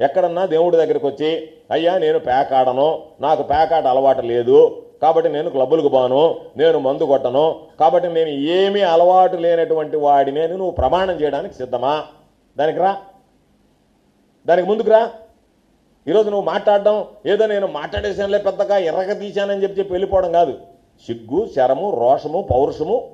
ఎక్కడన్నా దేవుడి దగ్గరికి వచ్చి అయ్యా నేను పేకాడను నాకు పేకాట అలవాటు లేదు. కాబట్టి నేను క్లబ్బులకు బాను నేను మందు కొట్టను. కాబట్టి నేను ఏమీ అలవాటు లేనటువంటి వాడిని నువ్వు ప్రమాణం చేయడానికి సిద్ధమా? దానికి రా. దానికి ముందుకు రా. ఈరోజు నువ్వు మాట్లాడడం ఏదో నేను మాట్లాడేసానులే పెద్దగా ఎర్రగా తీశానని చెప్పి చెప్పి వెళ్ళిపోవడం కాదు. సిగ్గు శరము రోషము పౌరుషము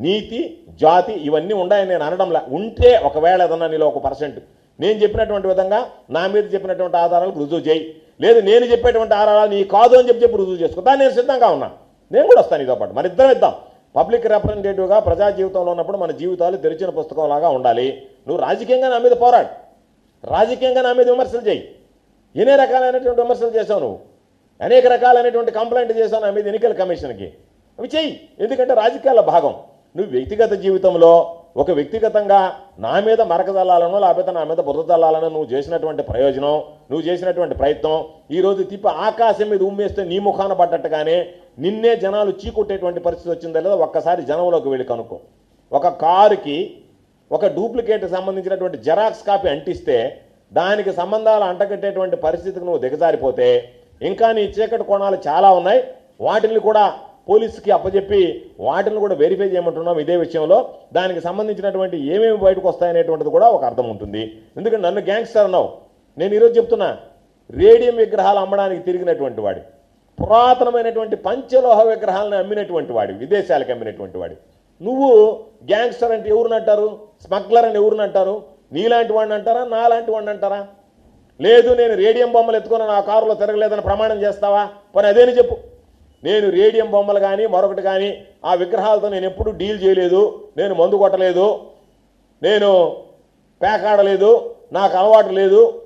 నీతి జాతి ఇవన్నీ ఉన్నాయని నేను అనడంలా. ఉంటే ఒకవేళ ఏదన్నా నీలో ఒక పర్సెంట్ నేను చెప్పినటువంటి విధంగా నా మీద చెప్పినటువంటి ఆధారాలకు రుజువు చేయి. లేదు నేను చెప్పేటువంటి ఆధారాలు నీ కాదు అని చెప్పి చెప్పి రుజువు చేసుకో. దాన్ని నేను సిద్ధంగా ఉన్నా. నేను కూడా వస్తాను నీతో పాటు. మరి ఇద్దరం ఇద్దాం. పబ్లిక్ రిప్రజెంటేటివ్గా ప్రజా జీవితంలో ఉన్నప్పుడు మన జీవితాలు తెరిచిన పుస్తకంలాగా ఉండాలి. నువ్వు రాజకీయంగా నా మీద పోరాడు. రాజకీయంగా నా మీద విమర్శలు చేయి. ఎన్ని రకాలైనటువంటి విమర్శలు చేసావు నువ్వు? అనేక రకాలైనటువంటి కంప్లైంట్ చేసావు నా మీద ఎన్నికల కమిషన్కి. అవి చెయ్యి ఎందుకంటే రాజకీయాల భాగం. నువ్వు వ్యక్తిగత జీవితంలో ఒక వ్యక్తిగతంగా నా మీద మరక చల్లాలనో లేకపోతే నా మీద బురద చల్లాలనో నువ్వు చేసినటువంటి ప్రయోజనం నువ్వు చేసినటువంటి ప్రయత్నం ఈరోజు తిప్పి ఆకాశం మీద ఉమ్మేస్తే నీ ముఖాన పడ్డట్టుగానే నిన్నే జనాలు చీకొట్టేటువంటి పరిస్థితి వచ్చిందా లేదా ఒక్కసారి జనంలోకి వెళ్ళి కనుక్కో. ఒక కారుకి ఒక డూప్లికేట్ సంబంధించినటువంటి జెరాక్స్ కాపీ అంటిస్తే దానికి సంబంధాలు అంటగట్టేటువంటి పరిస్థితికి నువ్వు దిగజారిపోతే ఇంకా నీ చీకటి కోణాలు చాలా ఉన్నాయి వాటిని కూడా పోలీసుకి అప్పచెప్పి వాటిని కూడా వెరిఫై చేయమంటున్నాం ఇదే విషయంలో. దానికి సంబంధించినటువంటి ఏమేమి బయటకు వస్తాయనేటువంటిది కూడా ఒక అర్థం ఉంటుంది. ఎందుకంటే నన్ను గ్యాంగ్స్టర్ అన్నావు. నేను ఈరోజు చెప్తున్నా రేడియం విగ్రహాలు అమ్మడానికి తిరిగినటువంటి వాడి పురాతనమైనటువంటి పంచలోహ విగ్రహాలను అమ్మినటువంటి వాడి విదేశాలకు అమ్మినటువంటి వాడి. నువ్వు గ్యాంగ్స్టర్ అంటే ఎవరిని అంటారు? స్మగ్లర్ అని ఎవరిని అంటారు? నీలాంటి వాడిని అంటారా? నాలాంటి వాడిని అంటారా? లేదు నేను రేడియం బొమ్మలు ఎత్తుకుని నా కారులో తిరగలేదని ప్రమాణం చేస్తావా? పోనీ అదేని చెప్పు. నేను రేడియం బొమ్మలు కానీ మరొకటి కానీ ఆ విగ్రహాలతో నేను ఎప్పుడూ డీల్ చేయలేదు. నేను మందు కొట్టలేదు. నేను పేకాడలేదు. నాకు అలవాటు లేదు.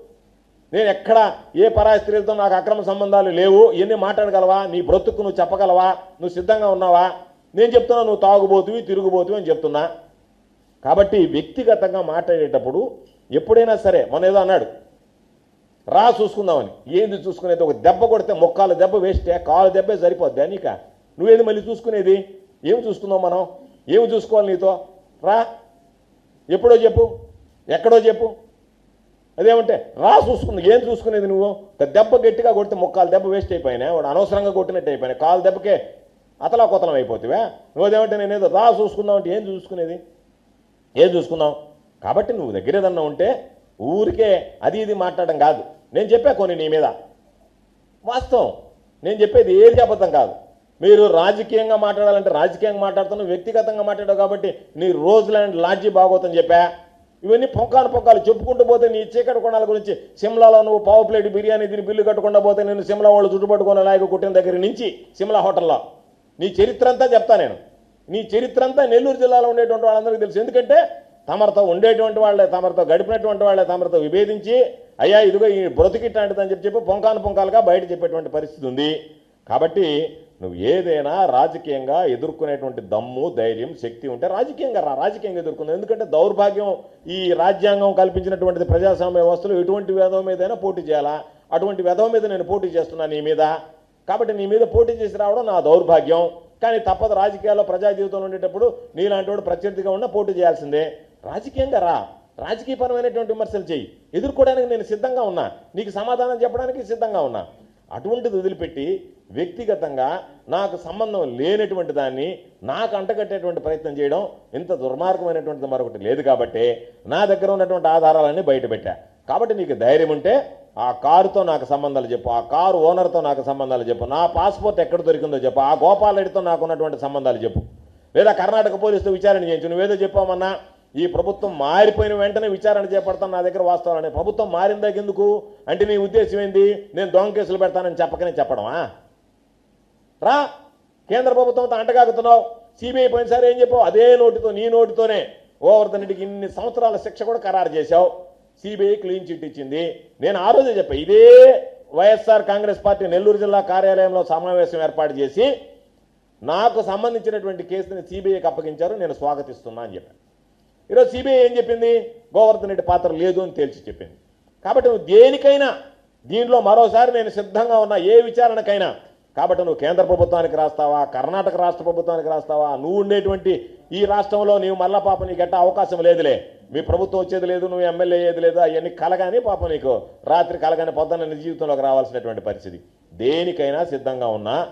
నేను ఎక్కడ ఏ పరాయి స్త్రీలతో నాకు అక్రమ సంబంధాలు లేవు. ఇవన్నీ మాట్లాడగలవా? నీ బ్రతుకు నువ్వు చెప్పగలవా? నువ్వు సిద్ధంగా ఉన్నావా? నేను చెప్తున్నా నువ్వు తాగుబోతువి తిరుగుబోతువి అని చెప్తున్నా. కాబట్టి వ్యక్తిగతంగా మాట్లాడేటప్పుడు ఎప్పుడైనా సరే మన ఏదో అన్నాడు రా చూసుకుందామని. ఏంది చూసుకునేది? ఒక దెబ్బ కొడితే మొక్కాల దెబ్బ వేస్తే కాలు దెబ్బే సరిపోద్ది అనిక. నువ్వేది మళ్ళీ చూసుకునేది? ఏమి చూసుకుందాం మనం? ఏమి చూసుకోవాలి నీతో? రా. ఎప్పుడో చెప్పు. ఎక్కడో చెప్పు. అదేమంటే రా చూసుకుంది. ఏం చూసుకునేది నువ్వు? ఒక దెబ్బ గట్టిగా కొడితే మొక్కాలు దెబ్బ వేస్ట్ అయిపోయినా వాడు అనవసరంగా కొట్టినట్టు అయిపోయినా కాలు దెబ్బకే అతలా కొతలం అయిపోతావా? నువ్వేమంటే నేనేదో రా చూసుకుందాం అంటే ఏం చూసుకునేది? ఏం చూసుకుందాం? కాబట్టి నువ్వు దగ్గర ఏదన్నా ఉంటే ఊరికే అది ఇది మాట్లాడడం కాదు. నేను చెప్పా కొన్ని నీ మీద. వాస్తవం. నేను చెప్పేది ఏది అబద్ధం కాదు. మీరు రాజకీయంగా మాట్లాడాలంటే రాజకీయంగా మాట్లాడుతున్నావు వ్యక్తిగతంగా మాట్లాడావు కాబట్టి నీ రోజులాంటి లాడ్జీ బాగోతని చెప్పా. ఇవన్నీ పొంకాలు పొంకాలు చెప్పుకుంటూ పోతే నీ చీకటి కొండల గురించి సిమ్లాలో నువ్వు పావు ప్లేట్ బిర్యానీ తిని బిల్లు కట్టకుండా పోతే నేను సిమ్లా వాళ్ళు చుట్టుపట్టుకున్న నాయకు కుట్టిన దగ్గర నుంచి సిమ్లా హోటల్లో. నీ చరిత్ర అంతా చెప్తా నేను. నీ చరిత్ర అంతా నెల్లూరు జిల్లాలో ఉండేటువంటి వాళ్ళందరికీ తెలుసు. ఎందుకంటే తమరితో ఉండేటువంటి వాళ్ళే తమరితో గడిపినటువంటి వాళ్ళే తమరితో విభేదించి అయ్యా ఇదిగో ఈ బ్రతికిట్లాంటిదని చెప్పి చెప్పి పొంకాను పొంకాలుగా బయట చెప్పేటువంటి పరిస్థితి ఉంది. కాబట్టి నువ్వు ఏదైనా రాజకీయంగా ఎదుర్కొనేటువంటి దమ్ము ధైర్యం శక్తి ఉంటే రాజకీయంగా రా రాజకీయంగా ఎదుర్కొంది. ఎందుకంటే దౌర్భాగ్యం ఈ రాజ్యాంగం కల్పించినటువంటిది ప్రజాస్వామ్య వ్యవస్థలో ఎటువంటి వేధం మీదైనా పోటీ చేయాలా? అటువంటి వెధవ మీద నేను పోటీ చేస్తున్నా నీ మీద. కాబట్టి నీ మీద పోటీ చేసి రావడం నా దౌర్భాగ్యం. కానీ తప్పదు రాజకీయాల్లో ప్రజా జీవితంలో ఉండేటప్పుడు నీలాంటి వాడు ప్రత్యర్థిగా ఉన్న పోటీ చేయాల్సిందే. రాజకీయంగా రా. రాజకీయపరమైనటువంటి విమర్శలు చేయి ఎదుర్కోవడానికి నేను సిద్ధంగా ఉన్నా. నీకు సమాధానం చెప్పడానికి సిద్ధంగా ఉన్నా. అటువంటిది వదిలిపెట్టి వ్యక్తిగతంగా నాకు సంబంధం లేనటువంటి దాన్ని నాకు అంటగట్టేటువంటి ప్రయత్నం చేయడం ఇంత దుర్మార్గమైనటువంటిది మరొకటి లేదు కాబట్టి నా దగ్గర ఉన్నటువంటి ఆధారాలన్నీ బయటపెట్టా కాబట్టి నీకు ధైర్యం ఉంటే ఆ కారుతో నాకు సంబంధాలు చెప్పు ఆ కారు ఓనర్తో నాకు సంబంధాలు చెప్పు నా పాస్పోర్ట్ ఎక్కడ దొరికిందో చెప్పు ఆ గోపాల్ రెడ్డితో నాకు ఉన్నటువంటి సంబంధాలు చెప్పు. లేదా కర్ణాటక పోలీసుతో విచారణ చేయించు. నువ్వేదో చెప్పామన్నా ఈ ప్రభుత్వం మారిపోయిన వెంటనే విచారణ చేపడతాను నా దగ్గర వాస్తవాలని. ప్రభుత్వం మారిందా ఎందుకు? అంటే నీ ఉద్దేశం ఏంది? నేను దొంగ కేసులు పెడతానని చెప్పకనే చెప్పడమా? రా. కేంద్ర ప్రభుత్వంతో అంటగాగుతున్నావు సిబిఐ పోయినసారి ఏం చెప్పావు? అదే నోటితో నీ నోటితోనే గోవర్ధన్ రెడ్డికి ఇన్ని సంవత్సరాల శిక్ష కూడా ఖరారు చేశావు. సిబిఐ క్లీన్ చిట్ ఇచ్చింది. నేను ఆ రోజే చెప్పా ఇదే వైఎస్ఆర్ కాంగ్రెస్ పార్టీ నెల్లూరు జిల్లా కార్యాలయంలో సమావేశం ఏర్పాటు చేసి నాకు సంబంధించినటువంటి కేసుని సిబిఐకి అప్పగించారు నేను స్వాగతిస్తున్నా అని చెప్పాను. ఈరోజు సిబిఐ ఏం చెప్పింది? గోవర్ధన్ రెడ్డి పాత్ర లేదు అని తేల్చి చెప్పింది. కాబట్టి నువ్వు దేనికైనా దీనిలో మరోసారి నేను సిద్ధంగా ఉన్నా ఏ విచారణకైనా కాబట్టి నువ్వు కేంద్ర ప్రభుత్వానికి రాస్తావా కర్ణాటక రాష్ట్ర ప్రభుత్వానికి రాస్తావా? నువ్వు ఉండేటువంటి ఈ రాష్ట్రంలో నీవు మళ్ళా పాప నీకు ఎట్ట అవకాశం లేదులే. మీ ప్రభుత్వం వచ్చేది లేదు నువ్వు ఎమ్మెల్యే అయ్యేది లేదు అవన్నీ కలగాని పాప నీకు. రాత్రి కలగాని పొద్దున్న నీ జీవితంలోకి రావాల్సినటువంటి పరిస్థితి. దేనికైనా సిద్ధంగా ఉన్నా